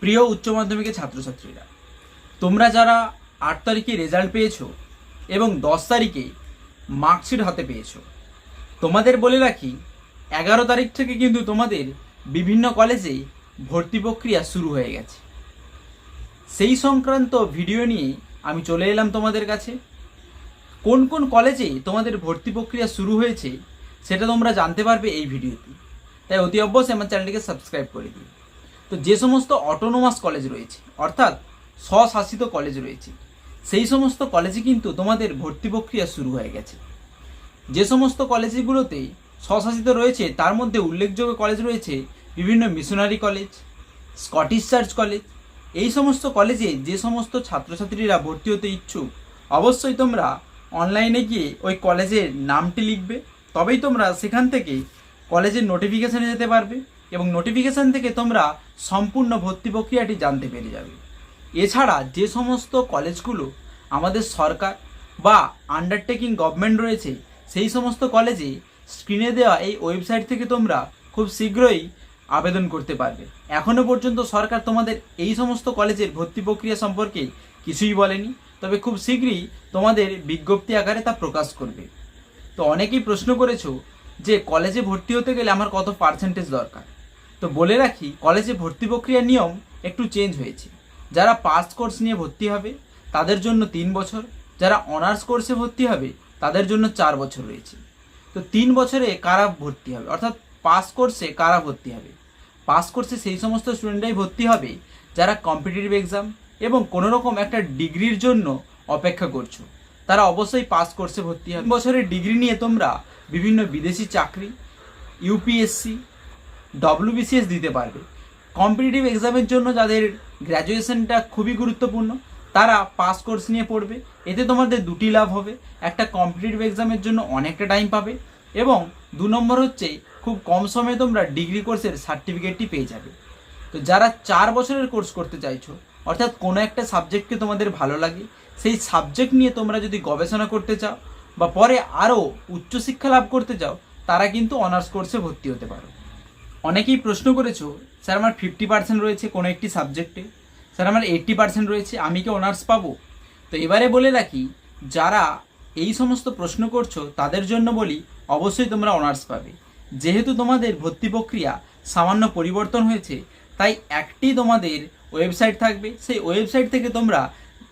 প্রিয় উচ্চ মাধ্যমিকের ছাত্রছাত্রীরা, তোমরা যারা আট তারিখে রেজাল্ট পেয়েছ এবং দশ তারিখে মার্কশিট হাতে পেয়েছ, তোমাদের বলে রাখি, এগারো তারিখ থেকে কিন্তু তোমাদের বিভিন্ন কলেজে ভর্তি প্রক্রিয়া শুরু হয়ে গেছে। সেই সংক্রান্ত ভিডিও নিয়ে আমি চলে এলাম তোমাদের কাছে। কোন কোন কলেজে তোমাদের ভর্তি প্রক্রিয়া শুরু হয়েছে, সেটা তোমরা জানতে পারবে এই ভিডিওতে তাই অতি অবশ্যই আমার চ্যানেলটিকে সাবস্ক্রাইব করে দিই তো যে সমস্ত অটোনোমাস কলেজ রয়েছে, অর্থাৎ স্বশাসিত কলেজ রয়েছে, সেই সমস্ত কলেজে কিন্তু তোমাদের ভর্তি প্রক্রিয়া শুরু হয়ে গেছে। যে সমস্ত কলেজগুলোতে স্বশাসিত রয়েছে, তার মধ্যে উল্লেখযোগ্য কলেজ রয়েছে বিভিন্ন missionary college Scottish church college এই সমস্ত কলেজে যে সমস্ত ছাত্রছাত্রীরা ভর্তি হতে ইচ্ছুক, অবশ্যই তোমরা অনলাইনে গিয়ে ওই কলেজের নামটি লিখবে, তবেই তোমরা সেখান থেকে কলেজের নোটিফিকেশানে যেতে পারবে। এবং নোটিফিকেশান থেকে তোমরা সম্পূর্ণ ভর্তি প্রক্রিয়াটি জানতে পেরে যাবে। এছাড়া যে সমস্ত কলেজগুলো আমাদের সরকার বা আন্ডারটেকিং গভর্নমেন্ট রয়েছে, সেই সমস্ত কলেজে স্ক্রিনে দেওয়া এই ওয়েবসাইট থেকে তোমরা খুব শীঘ্রই আবেদন করতে পারবে। এখনও পর্যন্ত সরকার তোমাদের এই সমস্ত কলেজের ভর্তি প্রক্রিয়া সম্পর্কে কিছুই বলেনি, তবে খুব শীঘ্রই তোমাদের বিজ্ঞপ্তি আকারে তা প্রকাশ করবে। তো অনেকেই প্রশ্ন করেছ যে কলেজে ভর্তি হতে গেলে আমার কত পার্সেন্টেজ দরকার? তো বলে রাখি, কলেজে ভর্তি প্রক্রিয়ার নিয়ম একটু চেঞ্জ হয়েছে। যারা পাস কোর্স নিয়ে ভর্তি হবে, তাদের জন্য তিন বছর। যারা অনার্স কোর্সে ভর্তি হবে, তাদের জন্য চার বছর রয়েছে। তো তিন বছরে কারা ভর্তি হবে? অর্থাৎ পাস কোর্সে কারা ভর্তি হবে? পাস কোর্সে সেই সমস্ত স্টুডেন্টরাই ভর্তি হবে, যারা কম্পিটিটিভ এক্সাম এবং কোনো রকম একটা ডিগ্রির জন্য অপেক্ষা করছ। তারা অবশ্যই পাস কোর্সে ভর্তি হবে। বছরের ডিগ্রি নিয়ে তোমরা বিভিন্ন বিদেশি চাকরি ইউপিএসসি ডব্লিউবিসিএস দিতে পারবে। কম্পিটিটিভ এক্সামের জন্য যাদের গ্র্যাজুয়েশনটা খুবই গুরুত্বপূর্ণ, তারা পাস কোর্স নিয়ে পড়বে। এতে তোমাদের দুটি লাভ হবে। একটা কম্পিটিটিভ এক্সামের জন্য অনেকটা টাইম পাবে এবং দু নম্বর হচ্ছে খুব কম সময়ে তোমরা ডিগ্রি কোর্সের সার্টিফিকেটটি পেয়ে যাবে। তো যারা চার বছরের কোর্স করতে চাইছো, অর্থাৎ কোনো একটা সাবজেক্টকে তোমাদের ভালো লাগে, সেই সাবজেক্ট নিয়ে তোমরা যদি গবেষণা করতে চাও বা পরে আরও উচ্চশিক্ষা লাভ করতে চাও, তারা কিন্তু অনার্স কোর্সে ভর্তি হতে পারো। অনেকেই প্রশ্ন করেছ, স্যার, আমার ফিফটি পার্সেন্ট রয়েছে কোনো একটি সাবজেক্টে স্যার, আমার এইট্টি পার্সেন্ট রয়েছে, আমি কি অনার্স পাবো? তো এবারে বলে রাখি, যারা এই সমস্ত প্রশ্ন করছ, তাদের জন্য বলি, অবশ্যই তোমরা অনার্স পাবে। যেহেতু তোমাদের ভর্তি প্রক্রিয়া সামান্য পরিবর্তন হয়েছে, তাই একটি তোমাদের ওয়েবসাইট থাকবে। সেই ওয়েবসাইট থেকে তোমরা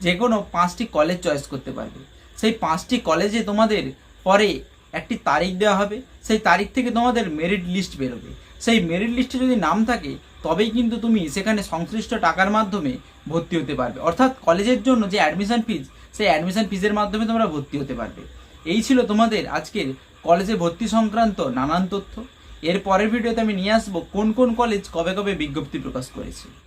যে কোনো পাঁচটি কলেজ চয়েস করতে পারবে। সেই পাঁচটি কলেজে তোমাদের পরে একটি তারিখ দেওয়া হবে। সেই তারিখ থেকে তোমাদের মেরিট লিস্ট বেরোবে। সেই মেরিট লিস্টে যদি নাম থাকে, তবেই কিন্তু তুমি সেখানে সংশ্লিষ্ট টাকার মাধ্যমে ভর্তি হতে পারবে। অর্থাৎ কলেজের জন্য যে অ্যাডমিশন ফিজ সেই অ্যাডমিশন ফিজের মাধ্যমে তোমরা ভর্তি হতে পারবে। এই ছিল তোমাদের আজকের কলেজে ভর্তি সংক্রান্ত নানান তথ্য। এর পরের ভিডিওতে আমি নিয়ে আসব কোন কোন কলেজ কবে কবে বিজ্ঞপ্তি প্রকাশ করেছে।